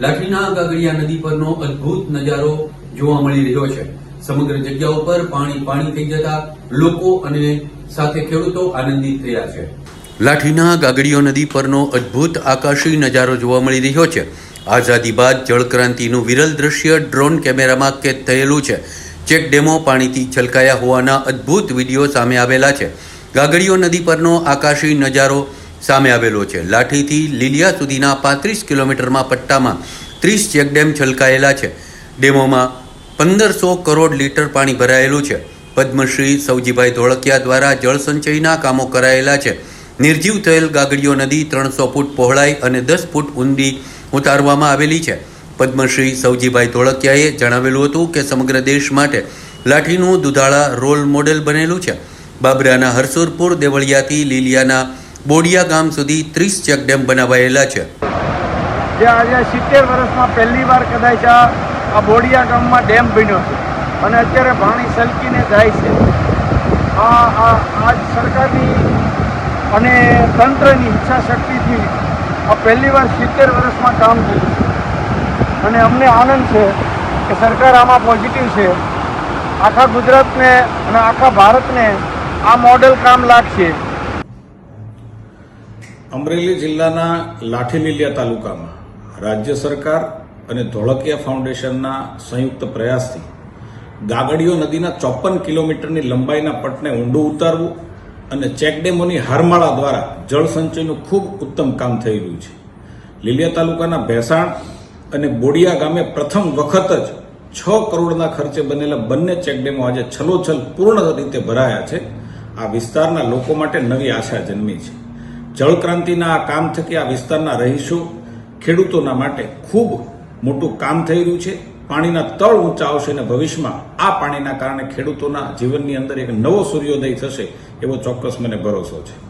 લાઠીના ગાગડિયા નદી પરનો અદ્ભુત નજારો જોવા મળી રહ્યો છે. સમગ્ર જગ્યા ઉપર પાણી પાણી થઈ જતા લોકો અને સાથે ખેડૂતો આનંદિત થયા છે. લાઠીના ગાગડીયો નદી પરનો અદ્ભુત આકાશી નજારો જોવા મળી રહ્યો છે. આઝાદી બાદ જળક્રાંતિનું વિરલ દ્રશ્ય ડ્રોન કેમેરામાં કેદ થયેલું છે. ચેક ડેમો પાણીથી છલકાયા હોવાના અદ્ભુત વીડિયો સામે આવેલા છે. ગાગડીયો નદી પરનો આકાશી નજારો સામે આવેલો છે. લાઠીથી લીલિયા સુધીના પાંત્રીસ કિલોમીટરમાં પટ્ટામાં ત્રીસ ચેકડેમ છલકાયેલા છે. ડેમોમાં પંદરસો કરોડ લીટર પાણી ભરાયેલું છે. પદ્મશ્રી સૌજીભાઈ ધોળકિયા દ્વારા જળસંચયના કામો કરાયેલા છે. નિર્જીવ થયેલ ગાગડીઓ નદી ત્રણસો ફૂટ પહોળાઈ અને દસ ફૂટ ઊંડી ઉતારવામાં આવેલી છે. પદ્મશ્રી સૌજીભાઈ ધોળકિયાએ જણાવેલું હતું કે સમગ્ર દેશ માટે લાઠીનું દુધાળા રોલ મોડેલ બનેલું છે. બાબરાના હરસુરપુર દેવળિયાથી લીલિયાના બોડિયા ગામ સુધી ત્રીસ ચેકડેમ બનાવાયેલા છે. જે આજે સિત્તેર વર્ષમાં પહેલી વાર કદાચ આ બોડિયા ગામમાં ડેમ બન્યો છે. અને અત્યારે પાણી સલકીને જાય છે. આ આ સરકારની અને તંત્રની ઈચ્છા શક્તિથી આ પહેલી વાર સિત્તેર વર્ષમાં કામ થયું અને અમને આનંદ છે કે સરકાર આમાં પોઝિટિવ છે. આખા ગુજરાતને અને આખા ભારતને આ મોડેલ કામ લાગશે. અમરેલી જિલ્લાના લાઠીલીલિયા તાલુકામાં રાજ્ય સરકાર અને ધોળકિયા ફાઉન્ડેશનના સંયુક્ત પ્રયાસથી ગાગડીઓ નદીના ચોપન કિલોમીટરની લંબાઈના પટને ઊંડું ઉતારવું અને ચેકડેમોની હારમાળા દ્વારા જળસંચયનું ખૂબ ઉત્તમ કામ થઈ રહ્યું છે. લીલિયા તાલુકાના ભેસાણ અને બોડિયા ગામે પ્રથમ વખત જ છ કરોડના ખર્ચે બનેલા બંને ચેકડેમો આજે છલોછલ પૂર્ણ રીતે ભરાયા છે. આ વિસ્તારના લોકો માટે નવી આશા જન્મી છે. જળક્રાંતિના આ કામ થકી આ વિસ્તારના રહીશો ખેડૂતોના માટે ખૂબ મોટું કામ થઈ રહ્યું છે. પાણીના તળ ઊંચા આવશે અને ભવિષ્યમાં આ પાણીના કારણે ખેડૂતોના જીવનની અંદર એક નવો સૂર્યોદય થશે એવો ચોક્કસ મને ભરોસો છે.